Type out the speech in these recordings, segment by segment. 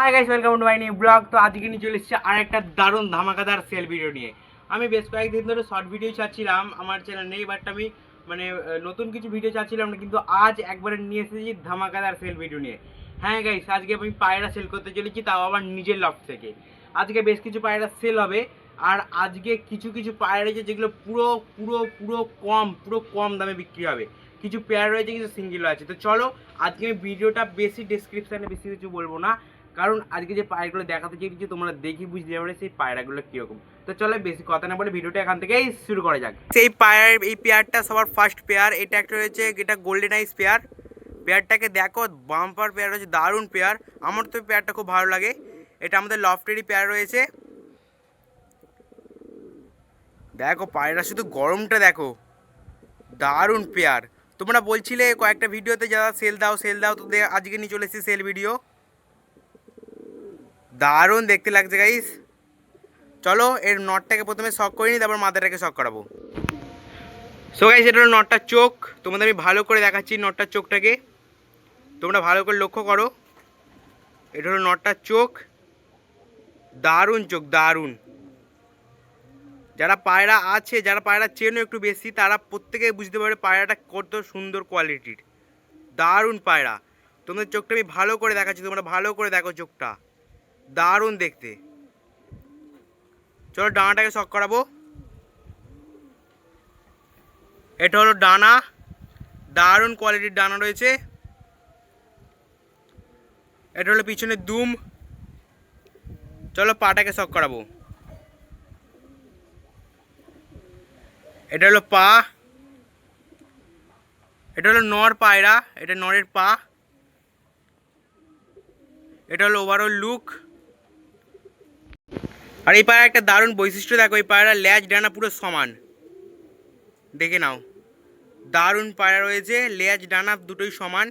Hi guys welcome to my new blog তো আজকে নিয়ে চলে এসেছি আর একটা দারুণ ধামাকাদার সেল ভিডিও নিয়ে। আমি বেশ কয়েকদিন ধরে শর্ট ভিডিও চাচ্ছিলাম আমার চ্যানেল নেই বাট আমি মানে নতুন কিছু ভিডিও চাচ্ছিলাম না, কিন্তু আজ একবারে নিয়ে এসেছি ধামাকাদার সেল ভিডিও নিয়ে। হ্যাঁ গাইস আজকে আমি পায়রা সেল করতে চলেছি, তাও আবার নিজের লফট থেকে। আজকে বেশ কিছু পায়রা সেল হবে, আর আজকে কিছু কিছু পায়রা রয়েছে যেগুলো পুরো পুরো পুরো কম পুরো কম দামে বিক্রি হবে। কিছু পেয়ার রয়েছে, কিছু সিঙ্গেলও আছে। তো চলো, আজকে আমি ভিডিওটা বেশি ডেসক্রিপশানে বেশি কিছু বলব না। কারণ আজকে যে পায়রাগুলো দেখাতে চেয়েছি, তোমরা দেখি বুঝতে পারবে সেই পায়রাগুলো কীরকম। তো চলো, বেশি কথা না বলে ভিডিওটা এখান থেকেই শুরু করা যাক। সেই পায়ার এই পেয়ারটা সবার ফার্স্ট পেয়ার। এটা একটা রয়েছে এটা গোল্ডেন আইস পেয়ার। পেয়ারটাকে দেখো বাম্পার পেয়ার রয়েছে দারুণ পেয়ার। আমার তো পেয়ারটা খুব ভালো লাগে। এটা আমাদের লফটেরই পেয়ার রয়েছে। দেখো, পায়রা শুধু গরমটা দেখো। দারুণ পেয়ার। তোমরা বলছিলে কয়েকটা ভিডিওতে, যারা সেল দাও সেল দাও, তো আজকে নিয়ে চলে এসেছি সেল ভিডিও দারুণ দেখতে লাগছে গাইস চলো, এর নটটাকে প্রথমে শক করে নিই, তারপর মাথাটাকে শক করাবো। সো গাইস এটা হলো নটটার চোখ। তোমাদের আমি ভালো করে দেখাচ্ছি নটটার চোখটাকে। তোমরা ভালো করে লক্ষ্য করো। এটা হলো নটটার চোখ। দারুণ চোখ, দারুণ। যারা পায়রা আছে, যারা পায়রা চেনো একটু বেশি, তারা প্রত্যেকে বুঝতে পারবে পায়রাটা কত সুন্দর কোয়ালিটির দারুণ পায়রা। তোমাদের চোখটা আমি ভালো করে দেখাচ্ছি, তোমরা ভালো করে দেখো চোখটা। দারুণ দেখতে। চলো ডানাটাকে শখ করাবো। এটা হলো ডানা। দারুণ কোয়ালিটির ডানা রয়েছে। এটা হলো পিছনে দুম। চলো পাটাকে শখ করাবো। এটা হলো পা। এটা হলো নর পায়রা। এটা নরের পা। এটা হলো ওভারঅল লুক আর এই পায়রা একটা দারুণ বৈশিষ্ট্য, দেখো, এই পায়রা ল্যাজ ডানা পুরো সমান। দেখে নাও। দারুণ পায়রা রয়েছে লেজ ডানা দুটোই সমান।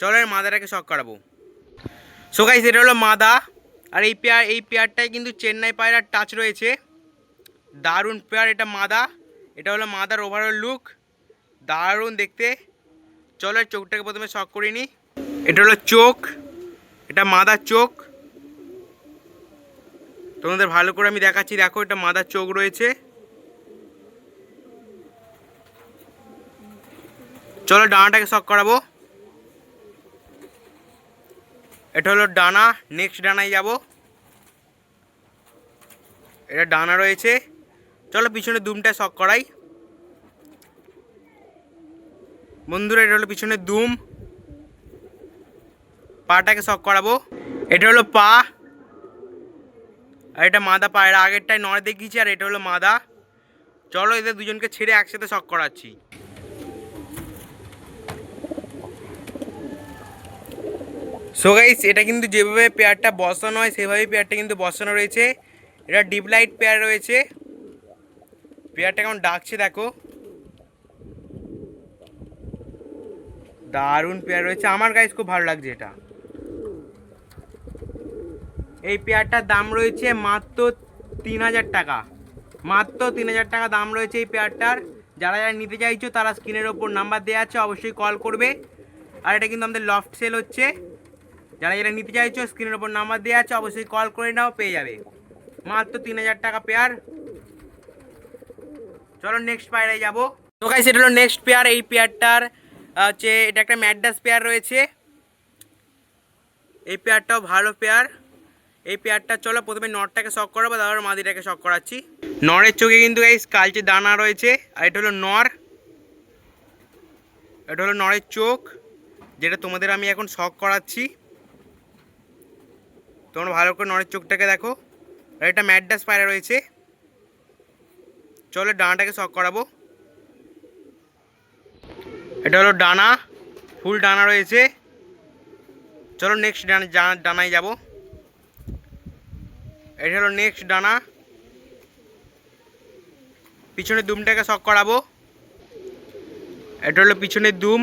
চলো, এর মাদাটাকে শখ করাবো। সো গাইস এটা হলো মাদা। আর এই পেয়ার, এই পেয়ারটায় কিন্তু চেন্নাই পায়রার টাচ রয়েছে। দারুণ পেয়ার এটা মাদা। এটা হলো মাদার ওভারঅল লুক দারুণ দেখতে। চলো চোখটাকে প্রথমে শখ করিনি এটা হলো চোখ। এটা মাদার চোখ। তোমাদের ভালো করে আমি দেখাচ্ছি, দেখো এটা মাদার চোখ রয়েছে। চলো ডানাটাকে শখ করাবো। এটা হলো ডানা নেক্সট ডানায় যাব। এটা ডানা রয়েছে। চলো পিছনে দুমটা শখ করাই। বন্ধুরা, এটা হলো পিছনে দুম। পাটাকে শখ করাবো। এটা হলো পা। আর এটা মাদা পায়রা আগেরটায় নড়ে দেখিয়েছি, আর এটা হলো মাদা। চলো এদের দুজনকে ছেড়ে একসাথে শক করাচ্ছি। সো গাইস এটা কিন্তু যেভাবে পেয়ারটা বসানো হয়, সেভাবেই পেয়ারটা কিন্তু বসানো রয়েছে। এটা ডিপ লাইট পেয়ার রয়েছে। পেয়ারটা কেমন ডাকছে দেখো। দারুণ পেয়ার রয়েছে। আমার গাইস খুব ভালো লাগছে এটা। এই পেয়ারটার দাম রয়েছে মাত্র তিন হাজার টাকা। মাত্র তিন হাজার টাকা দাম রয়েছে এই পেয়ারটার। যারা যারা নিতে চাইছো, তারা স্ক্রিনের ওপর নাম্বার দেওয়া আছে, অবশ্যই কল করবে। আর এটা কিন্তু আমাদের লফট সেল হচ্ছে। যারা যারা নিতে চাইছো, স্ক্রিনের ওপর নাম্বার দেওয়া আছে, অবশ্যই কল করে নাও, পেয়ে যাবে। মাত্র তিন হাজার টাকা পেয়ার। চলো নেক্সট পেয়ারে যাব। তো গাইস এটা হলো নেক্সট পেয়ার। এই পেয়ারটার হচ্ছে এটা একটা ম্যাডাস পেয়ার রয়েছে। এই পেয়ারটাও ভালো পেয়ার। এই পেয়ারটা চলো প্রথমে নরটাকে শখ করাবো, তারপর মাদিটাকে শখ করাচ্ছি। নরের চোখে কিন্তু এই কালচে দানা রয়েছে, আর এটা হলো নর। এটা হলো নরের চোখ, যেটা তোমাদের আমি এখন শখ করাচ্ছি। তোমরা ভালো করে নরের চোখটাকে দেখো। আর এটা ম্যাডাস পায়রা রয়েছে। চলো ডানাটাকে শখ করাবো। এটা হলো ডানা ফুল ডানা রয়েছে। চলো নেক্সট ডানা ডানায় যাব। এটা হলো নেক্সট ডানা। পিছনে দুমটাকে শক করাবো। এটা হলো পিছনের দুম।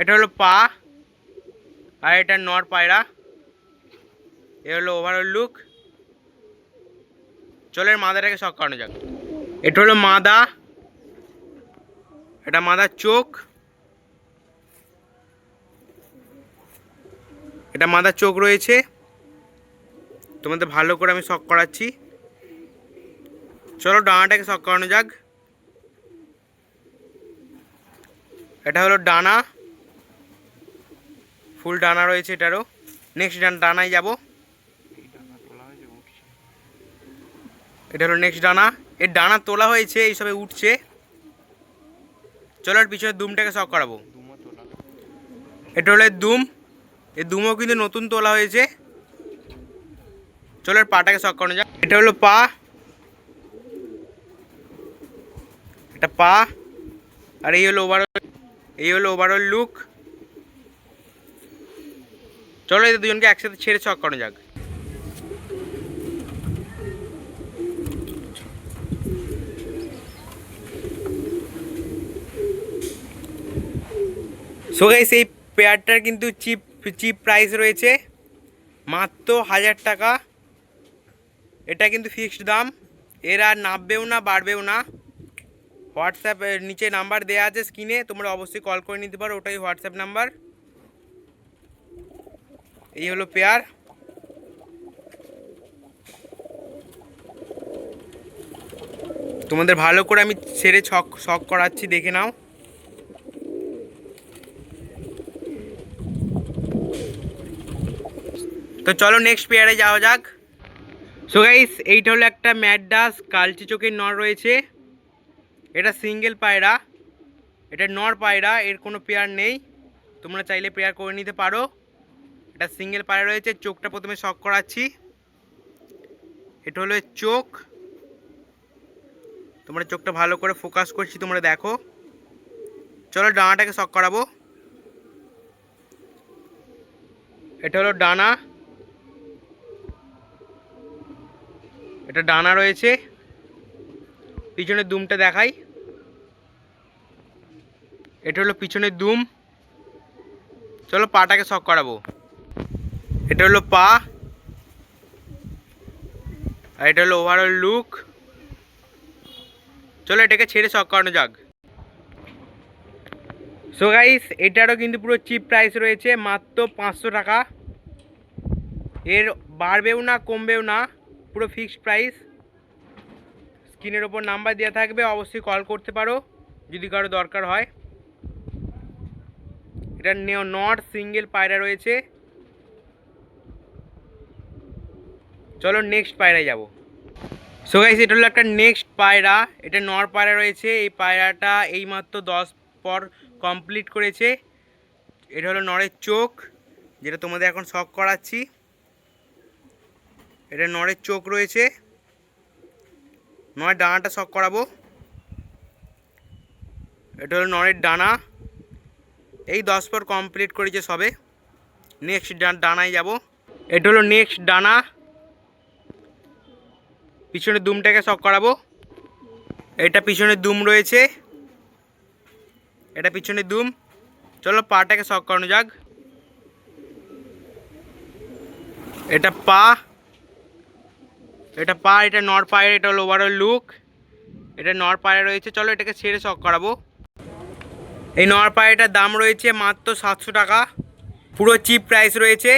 এটা হলো পা। আর এটা নর পায়রা। এ হলো ওভারঅল লুক চলো এর মাদাটাকে শক করানো যাক। এটা হলো মাদা। এটা মাদার চোখ। এটা মাদার চোখ রয়েছে। তোমাদের ভালো করে আমি শখ করাচ্ছি। চলো ডানাটাকে শখ করানো যাক। এটা হলো ডানা। ফুল ডানা রয়েছে এটারও। নেক্সট ডান ডানায় যাব। এটা হলো নেক্সট ডানা। এর ডানা তোলা হয়েছে এইসবে উঠছে। চলো পিছনে দুমটাকে শখ করাবো। এটা হলো দুম। এই দুমও কিন্তু নতুন তোলা হয়েছে। চলো এর পাটাকে শখ করানো যাক। এটা হলো পা। এটা পা। আর এই হলো ওভারঅল এই হলো ওভারঅল লুক চলো এদের দুজনকে একসাথে ছেড়ে শখ করানো যাক। সো গাইস এই পেয়ারটার কিন্তু চিপ চিপ প্রাইস রয়েছে। মাত্র হাজার টাকা। এটা কিন্তু ফিক্সড দাম। এর আর নামবেও না, বাড়বেও না। হোয়াটসঅ্যাপ নিচে নাম্বার দেওয়া আছে স্ক্রিনে তোমরা অবশ্যই কল করে নিতে পারো, ওটাই হোয়াটসঅ্যাপ নাম্বার এই হলো পেয়ার তোমাদের ভালো করে আমি ছেড়ে ছক শখ করাচ্ছি, দেখে নাও। তো চলো নেক্সট পেয়ারে যাওয়া যাক। সো গাইস এইটা হলো একটা ম্যাডাস কালচি চোখের নর রয়েছে। এটা সিঙ্গেল পায়রা। এটা নর পায়রা, এর কোনো পেয়ার নেই। তোমরা চাইলে পেয়ার করে নিতে পারো। এটা সিঙ্গেল পায়রা রয়েছে, চোখটা প্রথমে শখ করাচ্ছি। এটা হলো চোখ। তোমরা চোখটা ভালো করে ফোকাস করছি, তোমরা দেখো। চলো ডানাটাকে শখ করাবো। এটা হলো ডানা। এটা ডানা রয়েছে। পিছনের দুমটা দেখাই। এটা হলো পিছনের দুম। চলো পাটাকে শখ করাবো। এটা হলো পা। আর এটা হলো ওভারঅল লুক চলো এটাকে ছেড়ে শখ করানো যাক। সো গাইস এটারও কিন্তু পুরো চিপ প্রাইস রয়েছে, মাত্র পাঁচশো টাকা। এর বাড়বেও না, কমবেও না। পুরো ফিক্সড প্রাইস স্ক্রিনের ওপর নাম্বার দেওয়া থাকবে, অবশ্যই কল করতে পারো, যদি কারও দরকার হয়। এটা নেও নট সিঙ্গেল পায়রা রয়েছে। চলো নেক্সট পায়রায় যাব। সো গাইস এটা হলো একটা নেক্সট পায়রা। এটা নর পায়রা রয়েছে। এই পায়রাটা এইমাত্র দশ পর কমপ্লিট করেছে। এটা হলো নরের চোখ, যেটা তোমাদের এখন শখ করাচ্ছি। এটা নরের চোখ রয়েছে। নরের ডানাটা শখ করাবো। এটা হলো নরের ডানা। এই দশ পর কমপ্লিট করেছে সবে। নেক্সট ডানায় যাব। এটা হলো নেক্সট ডানা। পিছনে দুমটাকে শখ করাবো। এটা পিছনে দুম রয়েছে। এটা পিছনে দুম। চলো পাটাকে শখ করানো যাক। এটা পা। এটা পা, এটা নর পায়ের, এটা হলো ওভারঅল লুক এটা নর পায়ে রয়েছে, চলো এটাকে ছেড়ে শখ করাবো। এই নর পায়েটার দাম রয়েছে মাত্র সাতশো টাকা। পুরো চিপ প্রাইস রয়েছে।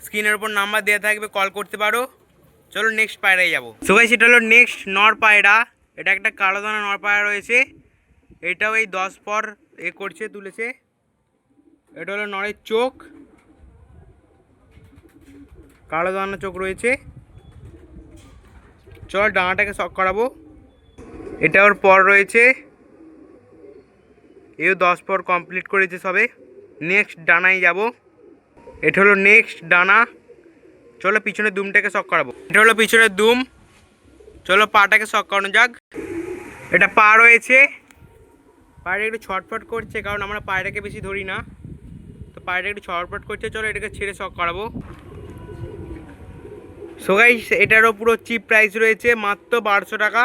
স্ক্রিনের উপর নাম্বার দেওয়া থাকবে কল করতে পারো। চলো নেক্সট পায়রায় যাব। সবাই সেটা হলো নেক্সট নর পায়রা এটা একটা কালো দানা নর পায়রা রয়েছে। এটাও এই দশ পর এ করছে, তুলেছে। এটা হলো নরের চোখ। কালো দানা চোখ রয়েছে। চল ডানাটাকে শক করাবো। এটা ওর পর রয়েছে। এও দশ পর কমপ্লিট করেছে সবে। নেক্সট ডানায় যাব। এটা হলো নেক্সট ডানা। চলো পিছনের দুমটাকে শক করাবো। এটা হলো পিছনের দুম। চলো পাটাকে শক করানো যাক। এটা পা রয়েছে। পায়রা একটু ছটফট করছে, কারণ আমরা পায়রাকে বেশি ধরি না। তো পায়রা একটু ছটফট করছে, চলো এটাকে ছেড়ে শক করাবো। সো গাইস এটারও পুরো চিপ প্রাইস রয়েছে, মাত্র বারোশো টাকা।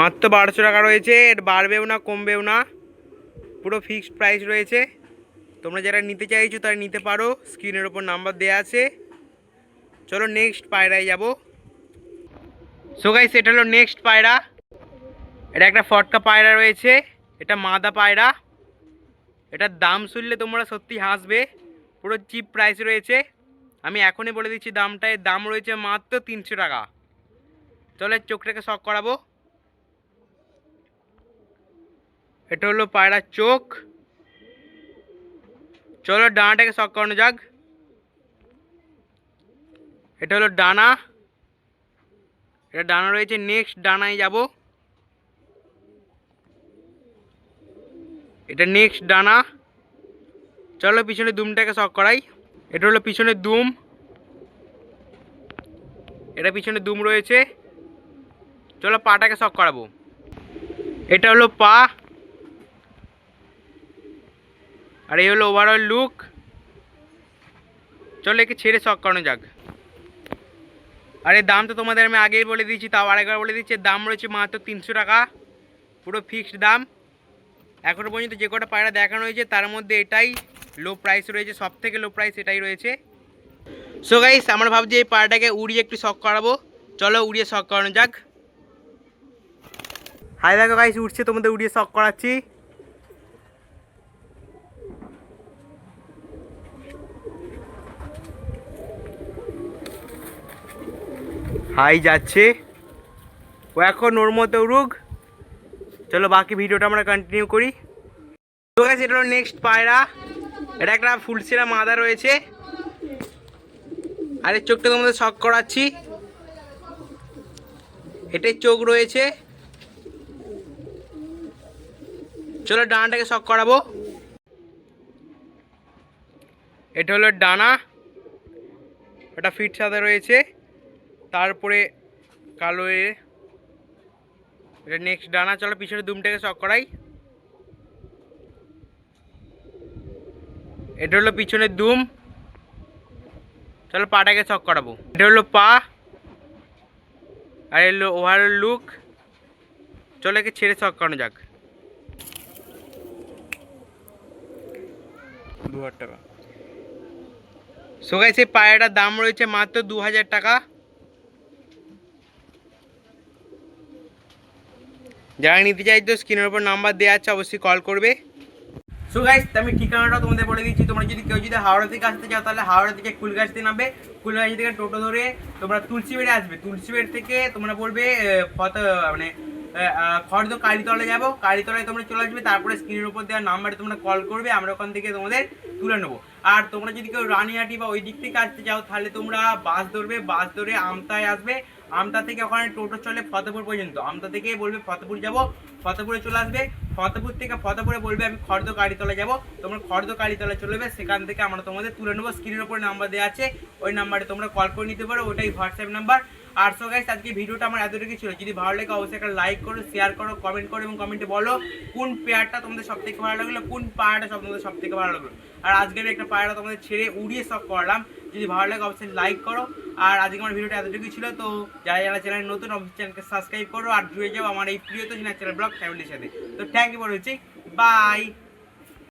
মাত্র বারোশো টাকা রয়েছে, এর বাড়বেও না, কমবেও না। পুরো ফিক্সড প্রাইস রয়েছে। তোমরা যারা নিতে চাইছো, তারা নিতে পারো। স্ক্রিনের ওপর নাম্বার দেওয়া আছে। চলো নেক্সট পায়রায় যাব। সো গাইস এটা হলো নেক্সট পায়রা। এটা একটা ফটকা পায়রা রয়েছে। এটা মাদা পায়রা। এটার দাম শুনলে তোমরা সত্যি হাসবে। পুরো চিপ প্রাইস রয়েছে। আমি এখনই বলে দিচ্ছি দামটা এর দাম রয়েছে মাত্র তিনশো টাকা। চলো চোখটাকে শখ করাবো। এটা হলো পায়রার চোখ। চলো ডানাটাকে শখ করানো যাক। এটা হলো ডানা। এটা ডানা রয়েছে নেক্সট ডানায় যাব। এটা নেক্সট ডানা। চলো পিছনে দুমটাকে শখ করাই। এটা হলো পিছনে দুম। এটা পিছনে দুম রয়েছে। চলো পাটাকে শখ করাবো। এটা হলো পা। আর এই হলো ওভারঅল লুক চলো একে ছেড়ে শখ করানো যাক। আর এর দাম তো তোমাদের আমি আগেই বলে দিয়েছি, তাও আরেকবার বলে দিচ্ছি দাম রয়েছে মাত্র তিনশো টাকা। পুরো ফিক্সড দাম। এখনও পর্যন্ত যে কটা পায়রা দেখানো হয়েছে, তার মধ্যে এটাই। লো প্রাইস রয়েছে সব থেকে লো প্রাইস এটাই রয়েছে। সো গাইস আমরা ভাবছি এই পায়রাটাকে উড়িয়ে একটু শখ করাবো। চলো উড়িয়ে শখ করানো যাক। হাই, দেখো গাইস উঠছে তোমাদের উড়িয়ে শখ করাচ্ছি। হাই যাচ্ছে। ও এখন ওর মতো উড়ুক। চলো বাকি ভিডিওটা আমরা কন্টিনিউ করি। তো গাইস এটা হলো নেক্সট পায়রা। এটা একটা ফুলসেরা মাদা রয়েছে। আর এর চোখটা তোমাদের শখ করাচ্ছি। এটার চোখ রয়েছে। চলো ডানাটাকে শখ করাবো। এটা হলো ডানা। এটা ফিট সাদা রয়েছে। তারপরে কালো এটা নেক্সট ডানা। চলো পিছনে দুমটাকে শখ করাই। এটা হলো পিছনের দুম। চলো পাটাকে শক করাবো। এটা হলো পা। আর এলো ওভারঅল লুক। চলো একে ছেড়ে শক করানো যাক। দু হাজার টাকা। সো গাইস এই পায়রাটার দাম রয়েছে মাত্র দু হাজার টাকা। যারা নিতে চাইতো স্ক্রিনের উপর নাম্বার দেওয়া আছে অবশ্যই কল করবে। সো গাইস আমি ঠিকানাটা তোমাদের বলে দিচ্ছি। তোমরা যদি কেউ যদি হাওড়া থেকে আসতে চাও, তাহলে হাওড়া থেকে কুলগাছ দিয়ে নামবে। কুলগাছ থেকে টোটো ধরে তোমরা তুলসী বেড়ে আসবে। তুলসী বেড় থেকে তোমরা বলবে ফত মানে খড়দ কালীতলা যাব। কালীতলায় তোমরা চলে আসবে, তারপরে স্ক্রিনের উপর দেওয়া নাম্বারে তোমরা কল করবে, আমরা ওখান থেকে তোমাদের তুলে নেব। আর তোমরা যদি কেউ রানিহাটি বা ওই দিক থেকে আসতে চাও, তাহলে তোমরা বাস ধরবে, বাস ধরে আমতায় আসবে। আমতা থেকে ওখানে টোটো চলে ফতেপুর পর্যন্ত। আমতা থেকে বলবে ফতেপুর যাব, ফতেপুরে চলে আসবে। ফতেপুর থেকে ফতেপুরে বলবে, আমি খর্দ কালীতলা যাব। তোমরা খর্দ কালীতলা চলে যাবে। সেখান থেকে আমরা তোমাদের তুলে নেব। স্ক্রিনের উপর নাম্বার দেওয়া আছে। ওই নাম্বারে তোমরা কল করে নিতে পারো। ওটাই হোয়াটসঅ্যাপ নাম্বার আর সো গাইস আজকে ভিডিওটা আমার এতটুকু ছিল। যদি ভালো লাগে, অবশ্যই একটা লাইক করো শেয়ার করো কমেন্ট করো এবং কমেন্টে বলো কোন পেয়ারটা তোমাদের সব থেকে ভালো লাগল, কোন পায়রাটা সব তোমাদের সব থেকে ভালো লাগল। আর আজকে আমি একটা পায়রা তোমাদের ছেড়ে উড়িয়ে সব করলাম। যদি ভালো লাগে অবশ্যই লাইক করো। আর আজকে আমার ভিডিওটা এতটুকু ছিল, তো যারা যারা চ্যানেল নতুন, অবশ্যই চ্যানেলকে সাবস্ক্রাইব করো আর জুড়ে যাও আমার এই প্রিয় তো চ্যানেল ব্লগ ফ্যামিলির সাথে। তো থ্যাংক ইউ হচ্ছে বাই